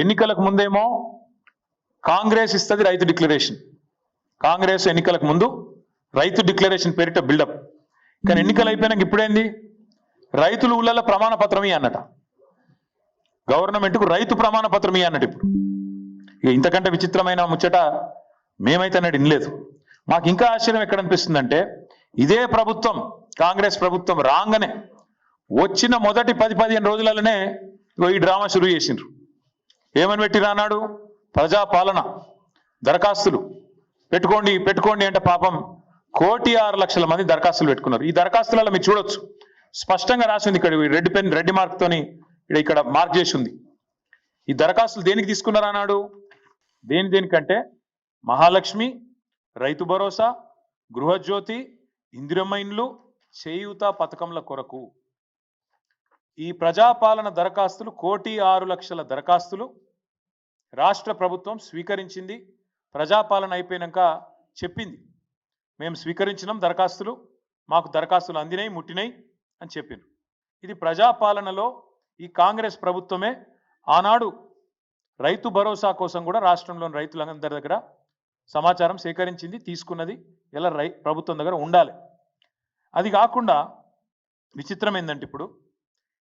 ఎన్నికలకు ముందేమో కాంగ్రెస్ ఇస్తుంది రైతు డిక్లరేషన్. కాంగ్రెస్ ఎన్నికలకు ముందు రైతు డిక్లరేషన్ పేరిట బిల్డప్. కానీ ఎన్నికలు అయిపోయినాక ఇప్పుడేంది? రైతులు ఊళ్ళల్లో ప్రమాణ పత్రమే అన్నట గవర్నమెంట్కు రైతు ప్రమాణ పత్రం అన్నట్టు ఇప్పుడు. ఇక ఇంతకంటే విచిత్రమైన ముచ్చట మేమైతే అన్నట్టు వినలేదు. మాకు ఇంకా ఆశ్చర్యం ఎక్కడ అనిపిస్తుందంటే ఇదే ప్రభుత్వం కాంగ్రెస్ ప్రభుత్వం రాగానే వచ్చిన మొదటి పది పదిహేను రోజులలోనే ఈ డ్రామా షురూ చేసిండ్రు. ఏమని పెట్టిరా అన్నాడు? ప్రజాపాలన దరఖాస్తులు. పెట్టుకోండి పెట్టుకోండి అంటే పాపం కోటి ఆరు లక్షల మంది దరఖాస్తులు పెట్టుకున్నారు. ఈ దరఖాస్తులలో మీరు చూడొచ్చు. స్పష్టంగా రాసి ఉంది ఇక్కడ రెడ్ పెన్ రెడ్ మార్క్ తోని ఇక్కడ ఇక్కడ మార్క్ చేసి ఉంది ఈ దరఖాస్తులు దేనికి తీసుకున్నారు అన్నాడు? దేని దేనికంటే మహాలక్ష్మి రైతు భరోసా గృహజ్యోతి ఇందిరమ్మ ఇండ్లు చేయూత పథకంల కొరకు. ఈ ప్రజాపాలన దరఖాస్తులు కోటి ఆరు లక్షల దరఖాస్తులు రాష్ట్ర ప్రభుత్వం స్వీకరించింది ప్రజాపాలన అయిపోయాక చెప్పింది. మేము స్వీకరించినాం దరఖాస్తులు మాకు దరఖాస్తులు అందినాయి ముట్టినాయి అని చెప్పింది ఇది ప్రజాపాలనలో ఈ కాంగ్రెస్ ప్రభుత్వమే ఆనాడు రైతు భరోసా కోసం కూడా రాష్ట్రంలోని రైతులందరి దగ్గర సమాచారం సేకరించింది తీసుకున్నది. ఇలా రై ప్రభుత్వం దగ్గర ఉండాలి. అది కాకుండా విచిత్రం ఏంటంటే ఇప్పుడు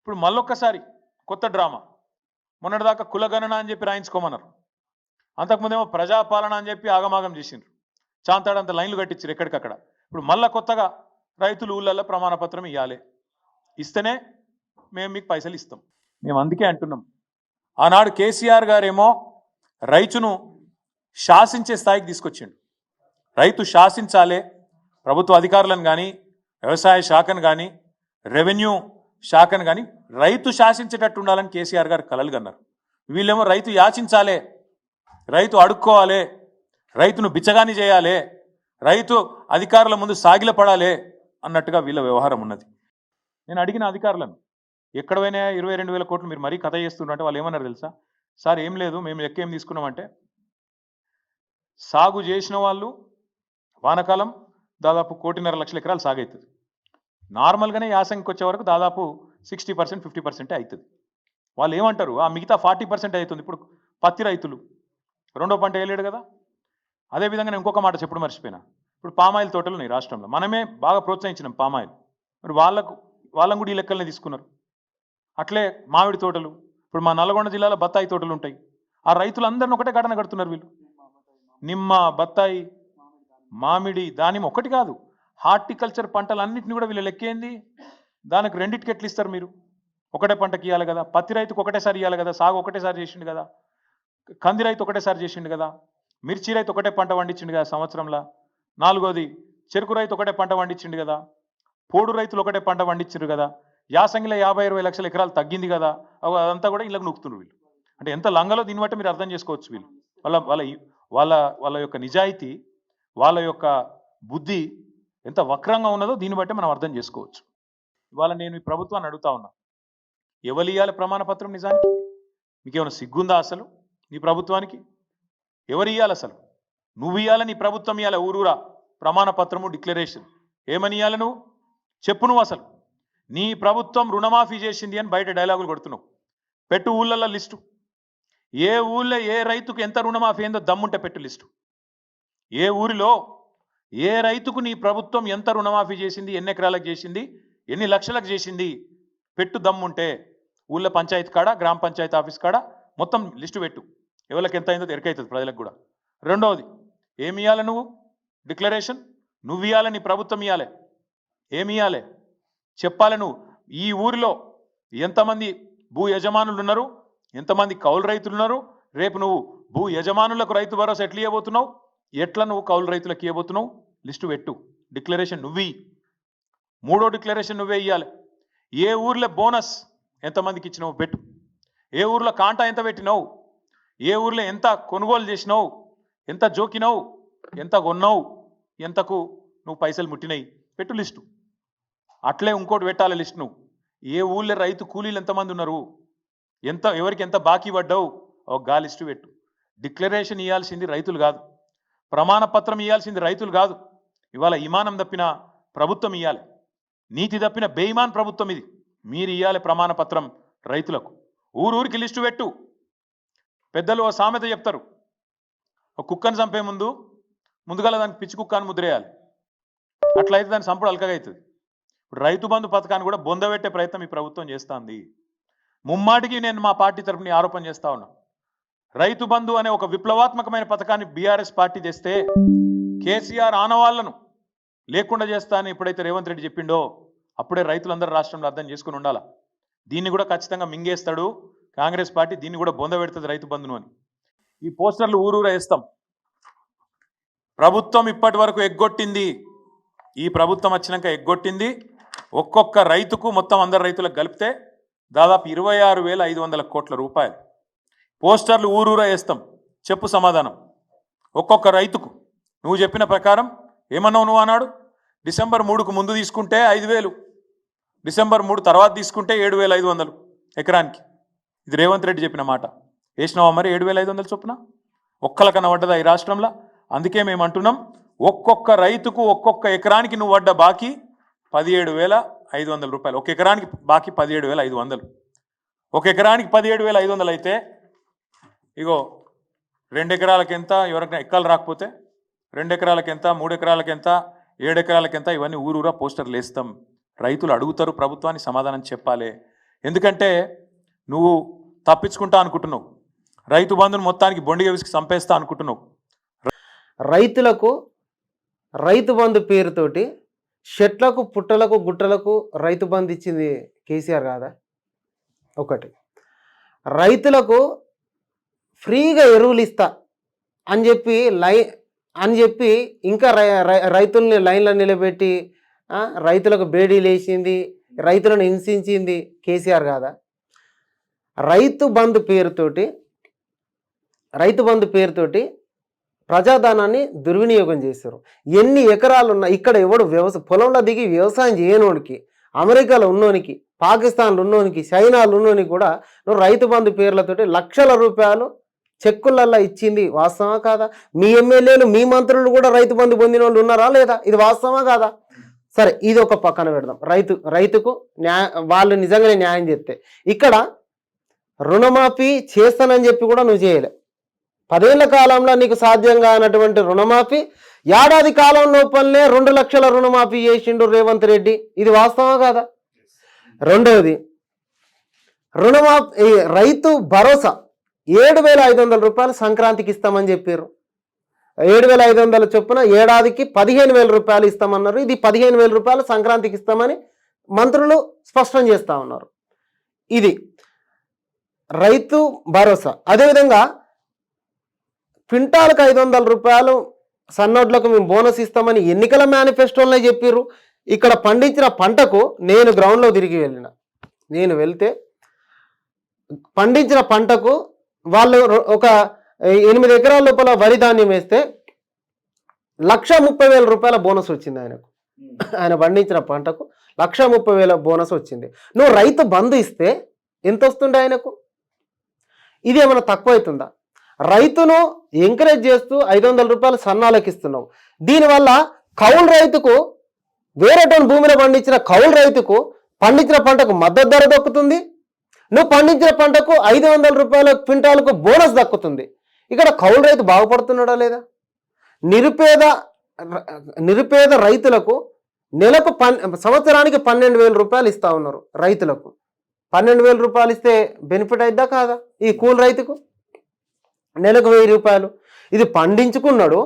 ఇప్పుడు మళ్ళొక్కసారి కొత్త డ్రామా. మొన్నటిదాకా కులగణన అని చెప్పి రాయించుకోమన్నారు. అంతకుముందేమో ప్రజాపాలన అని చెప్పి ఆగమాగం చేసిండ్రు. చాంతాడంత లైన్లు కట్టించారు ఎక్కడికక్కడ. ఇప్పుడు మళ్ళా కొత్తగా రైతులు ఊళ్ళల్లో ప్రమాణ పత్రం ఇవ్వాలి ఇస్తేనే మేము మీకు పైసలు ఇస్తాం. మేము అందుకే అంటున్నాం. ఆనాడు కేసీఆర్ గారేమో రైతును శాసించే స్థాయికి తీసుకొచ్చిండు. రైతు శాసించాలే. ప్రభుత్వ అధికారులను కానీ వ్యవసాయ శాఖను కానీ రెవెన్యూ శాఖను కానీ రైతు శాసించేటట్టు ఉండాలని కేసీఆర్ గారు కలలు కన్నారు. వీళ్ళేమో రైతు యాచించాలే రైతు అడుక్కోవాలి రైతును బిచ్చగాని చేయాలి రైతు అధికారుల ముందు సాగిలపడాలి అన్నట్టుగా వీళ్ళ వ్యవహారం ఉన్నది. నేను అడిగిన అధికారులను ఎక్కడ పోయినా ఇరవై రెండు వేల కోట్లు మీరు మరీ కథ చేస్తున్నారంటే వాళ్ళు ఏమన్నారు తెలుసా? సార్ ఏం లేదు మేము లెక్క ఏం తీసుకున్నామంటే సాగు చేసిన వాళ్ళు వానకాలం దాదాపు కోటిన్నర లక్షల ఎకరాలు సాగు అవుతుంది నార్మల్గానే యాసంగికి వచ్చే వరకు దాదాపు సిక్స్టీ పర్సెంట్ ఫిఫ్టీ పర్సెంటే అవుతుంది. వాళ్ళు ఏమంటారు? ఆ మిగతా ఫార్టీ పర్సెంట్ అవుతుంది. ఇప్పుడు పత్తి రైతులు. రెండో పంట వేయలేడు కదా? అదేవిధంగా నేను ఇంకొక మాట చెప్పుడు మర్చిపోయినా. ఇప్పుడు పామాయిల్ తోటలు ఉన్నాయి రాష్ట్రంలో. మనమే బాగా ప్రోత్సహించినాం పామాయిల్. మరి వాళ్ళకు వాళ్ళని కూడా ఈ లెక్కలనే తీసుకున్నారు. అట్లే మామిడి తోటలు. ఇప్పుడు మా నల్గొండ జిల్లాలో బత్తాయి తోటలు ఉంటాయి. ఆ రైతులందరిని ఒకటే ఘటన కడుతున్నారు వీళ్ళు. నిమ్మ బత్తాయి మామిడి దానిమ్మ ఒకటి కాదు. హార్టికల్చర్ పంటలన్నింటినీ కూడా వీళ్ళు లెక్కేంది? దానికి రెండింటికి ఎట్లు ఇస్తారు మీరు? ఒకటే పంటకి ఇవ్వాలి కదా. పత్తి రైతుకు ఒకటేసారి ఇవ్వాలి కదా. సాగు ఒకటేసారి చేసిండు కదా. కంది రైతు ఒకటేసారి చేసిండు కదా. మిర్చి రైతు ఒకటే పంట పండించిండు కదా సంవత్సరంలో. నాలుగోది చెరుకు రైతు ఒకటే పంట పండించిండు కదా. పోడు రైతులు ఒకటే పంట పండించారు కదా. యాసంగిలో యాభై ఇరవై లక్షల ఎకరాలు తగ్గింది కదా. అదంతా కూడా ఇళ్ళకు నొక్కుతున్నారు వీళ్ళు. అంటే ఎంత లంగలో దీన్ని బట్టి మీరు అర్థం చేసుకోవచ్చు వీళ్ళు. వాళ్ళ వాళ్ళ వాళ్ళ వాళ్ళ యొక్క నిజాయితీ వాళ్ళ యొక్క బుద్ధి ఎంత వక్రంగా ఉన్నదో దీన్ని బట్టి మనం అర్థం చేసుకోవచ్చు. ఇవాళ నేను ఈ ప్రభుత్వాన్ని అడుగుతా ఉన్నా. ఎవరు ఇవ్వాలి ప్రమాణ పత్రం నిజానికి? మీకేమైనా సిగ్గుందా అసలు నీ ప్రభుత్వానికి? ఎవరు ఇవ్వాలి అసలు? నువ్వు ఇవ్వాలి నీ ప్రభుత్వం ఇవ్వాలి ఊరూరా. ప్రమాణ పత్రము డిక్లరేషన్. ఏమని ఇవ్వాలి నువ్వు? చెప్పు నువ్వు అసలు. నీ ప్రభుత్వం రుణమాఫీ చేసింది అని బయట డైలాగులు కొడుతున్నావు. పెట్టు ఊళ్ళల్లో లిస్టు. ఏ ఊళ్ళో ఏ రైతుకు ఎంత రుణమాఫీ అయిందో దమ్ముంటే పెట్టు లిస్టు. ఏ ఊరిలో ఏ రైతుకు నీ ప్రభుత్వం ఎంత రుణమాఫీ చేసింది ఎన్ని ఎకరాలకు చేసింది ఎన్ని లక్షలకు చేసింది పెట్టు దమ్ముంటే ఊళ్ళో పంచాయతీ కాడ గ్రామ పంచాయతీ ఆఫీస్ కాడ మొత్తం లిస్టు పెట్టు. ఎవరికి ఎంత అయిందో ఎరకైతుంది ప్రజలకు కూడా. రెండవది ఏమి ఇవ్వాలి నువ్వు? డిక్లరేషన్? నువ్వు ఇవ్వాలి నీ ప్రభుత్వం ఇవ్వాలి ఏమి ఇవ్వాలి చెప్పాలి నువ్వు. ఈ ఊరిలో ఎంతమంది భూ యజమానులు ఉన్నారు? ఎంతమంది కౌలు రైతులు ఉన్నారు? రేపు నువ్వు భూ యజమానులకు రైతు భరోసా ఎట్లా ఇవ్వబోతున్నావు ఎట్లా నువ్వు కౌలు రైతులకు ఇవ్వబోతున్నావు లిస్టు పెట్టు. డిక్లరేషన్ నువ్వు మూడో డిక్లరేషన్ నువ్వే ఇవ్వాలి ఏ ఊర్లో బోనస్ ఎంతమందికి ఇచ్చినావు పెట్టు. ఏ ఊర్లో కాంటా ఎంత పెట్టినావు. ఏ ఊర్లో ఎంత కొనుగోలు చేసినావు. ఎంత జోకినావు. ఎంత కొన్నావు. ఎంతకు నువ్వు పైసలు ముట్టినాయి. పెట్టు లిస్టు. అట్లే ఇంకోటి పెట్టాలి లిస్ట్ నువ్వు. ఏ ఊళ్ళో రైతు కూలీలు ఎంతమంది ఉన్నారు. ఎంత ఎవరికి ఎంత బాకీ పడ్డావు. ఒక గా లిస్టు పెట్టు. డిక్లరేషన్ ఇవ్వాల్సింది రైతులు కాదు. ప్రమాణ పత్రం ఇవ్వాల్సింది రైతులు కాదు. ఇవాళ ఇమానం తప్పిన ప్రభుత్వం ఇవ్వాలి నీతి తప్పిన బేయిమాన్ ప్రభుత్వం ఇది. మీరు ఇవ్వాలి ప్రమాణ పత్రం రైతులకు. ఊరూరికి లిస్టు పెట్టు. పెద్దలు ఓ సామెత చెప్తారు. ఒక కుక్కను చంపే ముందు ముందుగాల దానికి పిచ్చి కుక్క అని ముద్రేయాలి. అట్లయితే దాని సంపుడు అల్కగా అవుతుంది ఇప్పుడు రైతు బంధు పథకాన్ని కూడా బొందబెట్టే ప్రయత్నం ఈ ప్రభుత్వం చేస్తుంది. ముమ్మాటికి నేను మా పార్టీ తరపున ఆరోపణ చేస్తా ఉన్నా. రైతు బంధు అనే ఒక విప్లవాత్మకమైన పథకాన్ని బీఆర్ఎస్ పార్టీ తెస్తే కేసీఆర్ ఆనవాళ్ళను లేకుండా చేస్తా అని ఎప్పుడైతే రేవంత్ రెడ్డి చెప్పిండో అప్పుడే రైతులందరూ రాష్ట్రంలో అర్థం చేసుకుని ఉండాల. దీన్ని కూడా ఖచ్చితంగా మింగేస్తాడు కాంగ్రెస్ పార్టీ దీన్ని కూడా బొందబెడుతుంది రైతు బంధును అని. ఈ పోస్టర్లు ఊరూరా వేస్తాం. ప్రభుత్వం ఇప్పటి వరకు ఎగ్గొట్టింది. ఈ ప్రభుత్వం వచ్చినాక ఎగ్గొట్టింది. ఒక్కొక్క రైతుకు మొత్తం అందరు రైతులకు కలిపితే దాదాపు ఇరవై ఆరు వేల ఐదు వందల కోట్ల రూపాయలు. పోస్టర్లు ఊరూరా వేస్తాం. చెప్పు సమాధానం. ఒక్కొక్క రైతుకు. నువ్వు చెప్పిన ప్రకారం ఏమన్నావు నువ్వు అన్నాడు డిసెంబర్ మూడుకు ముందు తీసుకుంటే ఐదు వేలు. డిసెంబర్ మూడు తర్వాత తీసుకుంటే ఏడు వేల ఐదు వందలు ఎకరానికి. ఇది రేవంత్ రెడ్డి చెప్పిన మాట. వేసినావా మరి ఏడు వేల ఐదు వందలు చొప్పున? ఒక్కలకన్నా పడ్డదా ఈ రాష్ట్రంలో? అందుకే మేము అంటున్నాం ఒక్కొక్క రైతుకు ఒక్కొక్క ఎకరానికి నువ్వు పడ్డ బాకీ పదిహేడు వేల ఐదు వందల రూపాయలు. ఒక ఎకరానికి బాకీ పదిహేడు వేల ఐదు వందలు. ఒక ఎకరానికి పదిహేడు వేల ఐదు వందలు అయితే ఇగో రెండు ఎకరాలకి ఎంత ఎవరికైనా ఎక్కలు రాకపోతే రెండు ఎకరాలకి ఎంత మూడు ఎకరాలకి ఎంత ఏడు ఎకరాలకి ఎంత ఇవన్నీ ఊరూరా పోస్టర్లు వేస్తాం. రైతులు అడుగుతారు ప్రభుత్వాన్ని సమాధానం చెప్పాలి. ఎందుకంటే నువ్వు తప్పించుకుంటా అనుకుంటున్నావు. రైతు బంధును మొత్తానికి బొండిగ విసికి చంపేస్తా అనుకుంటున్నావు. రైతులకు రైతు బంధు పేరుతోటి షెట్లకు పుట్టలకు గుట్టలకు రైతు బంధు ఇచ్చింది కేసీఆర్ కాదా? ఒకటి. రైతులకు ఫ్రీగా ఎరువులు ఇస్తా అని చెప్పి లై అని చెప్పి ఇంకా రై- రైతుల్ని లైన్లో నిలబెట్టి రైతులకు బేడీలు వేసింది రైతులను హింసించింది కేసీఆర్ కాదా? రైతు బంధు పేరుతోటి రైతు బంధు పేరుతోటి ప్రజాధనాన్ని దుర్వినియోగం చేశారు. ఎన్ని ఎకరాలు ఉన్నా ఇక్కడ ఎవడు వ్యవసాయ పొలంలో దిగి వ్యవసాయం చేయనోడికి అమెరికాలో ఉన్నోనికి పాకిస్తాన్లో ఉన్నోనికి చైనాలో ఉన్నోనికి కూడా నువ్వు రైతు బంధు పేర్లతోటి లక్షల రూపాయలు చెక్కులల్లా ఇచ్చింది. వాస్తవా కాదా? మీ ఎమ్మెల్యేలు మీ మంత్రులు కూడా రైతు బంధు పొందిన వాళ్ళు ఉన్నారా లేదా? ఇది వాస్తవా కాదా? సరే ఇది ఒక పక్కన పెడదాం. రైతు రైతుకు న్యాయ వాళ్ళు నిజంగానే న్యాయం చేస్తే. ఇక్కడ రుణమాఫీ చేస్తానని చెప్పి కూడా నువ్వు చేయలే. పదేళ్ళ కాలంలో నీకు సాధ్యంగా అన్నటువంటి రుణమాఫీ ఏడాది కాలం లోపలనే రెండు లక్షల రుణమాఫీ చేసిండు రేవంత్ రెడ్డి. ఇది వాస్తవా కాదా? రెండవది రుణమాఫీ రైతు భరోసా ఏడు వేల ఐదు వందల రూపాయలు సంక్రాంతికి ఇస్తామని చెప్పారు. ఏడు వేల ఐదు వందల చొప్పున ఏడాదికి పదిహేను వేల రూపాయలు ఇస్తామన్నారు. ఇది పదిహేను వేల రూపాయలు సంక్రాంతికి ఇస్తామని మంత్రులు స్పష్టం చేస్తా ఉన్నారు. ఇది రైతు భరోసా. అదేవిధంగా క్వింటాల్కి ఐదు వందల రూపాయలు సన్నోడ్లకు మేము బోనస్ ఇస్తామని ఎన్నికల మేనిఫెస్టోలోనే చెప్పారు. ఇక్కడ పండించిన పంటకు నేను గ్రౌండ్లో తిరిగి వెళ్ళిన. నేను వెళ్తే పండించిన పంటకు వాళ్ళు ఒక ఎనిమిది ఎకరాల లోపల వరి ధాన్యం వేస్తే లక్ష ముప్పై వేల రూపాయల బోనస్ వచ్చింది ఆయనకు. ఆయన పండించిన పంటకు లక్ష ముప్పై వేల బోనస్ వచ్చింది. నువ్వు రైతు బంధు ఇస్తే ఎంత వస్తుండే ఆయనకు? ఇది ఏమైనా తక్కువ అవుతుందా? రైతును ఎంకరేజ్ చేస్తూ ఐదు వందల రూపాయలు సన్నాలకు ఇస్తున్నావు. దీనివల్ల కౌలు రైతుకు వేరే టోన్ భూమిలో పండించిన కౌలు రైతుకు పండించిన పంటకు మద్దతు ధర దక్కుతుంది? నువ్వు పండించిన పంటకు ఐదు వందల రూపాయల క్వింటాలకు బోనస్ దక్కుతుంది. ఇక్కడ కౌలు రైతు బాగుపడుతున్నాడా లేదా? నిరుపేద నిరుపేద రైతులకు నెలకు పన్ సంవత్సరానికి పన్నెండు వేల రూపాయలు ఇస్తా ఉన్నారు రైతులకు. పన్నెండు వేల రూపాయలు ఇస్తే బెనిఫిట్ అయిద్దా కాదా ఈ కూలి రైతుకు? నెలకు వెయ్యి రూపాయలు. ఇది పండించుకున్నాడు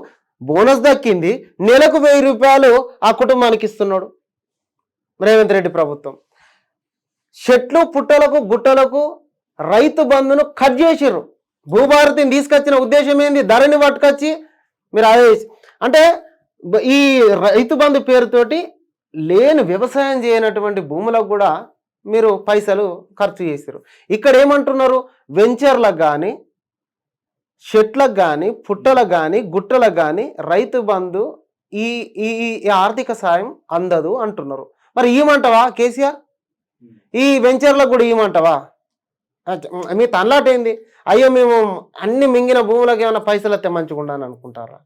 బోనస్ దక్కింది నెలకు వెయ్యి రూపాయలు ఆ కుటుంబానికి ఇస్తున్నాడు. రేవంత్ రెడ్డి ప్రభుత్వం. చెట్లు పుట్టలకు గుట్టలకు రైతు బంధును కట్ చేసిర్రు. భూభారతిని తీసుకొచ్చిన ఉద్దేశం ఏంది? ధరని పట్టుకొచ్చి మీరు అదే అంటే ఈ రైతు బంధు పేరుతోటి లేని వ్యవసాయం చేయనటువంటి భూములకు కూడా మీరు పైసలు ఖర్చు చేశారు ఇక్కడ ఏమంటున్నారు? వెంచర్లకు కానీ చెట్లకు కానీ పుట్టలకు కానీ గుట్టలకు కానీ రైతు బంధు ఈ ఈ ఆర్థిక సాయం అందదు అంటున్నారు. మరి ఏమంటావా కేసీఆర్? ఈ వెంచర్లకు కూడా ఇవ్వమంటావా? మీ తనలాట ఏంది? అయ్యో మేము అన్ని మింగిన భూములకు ఏమైనా పైసలు వస్తే మంచిగా ఉండాలని అనుకుంటారా?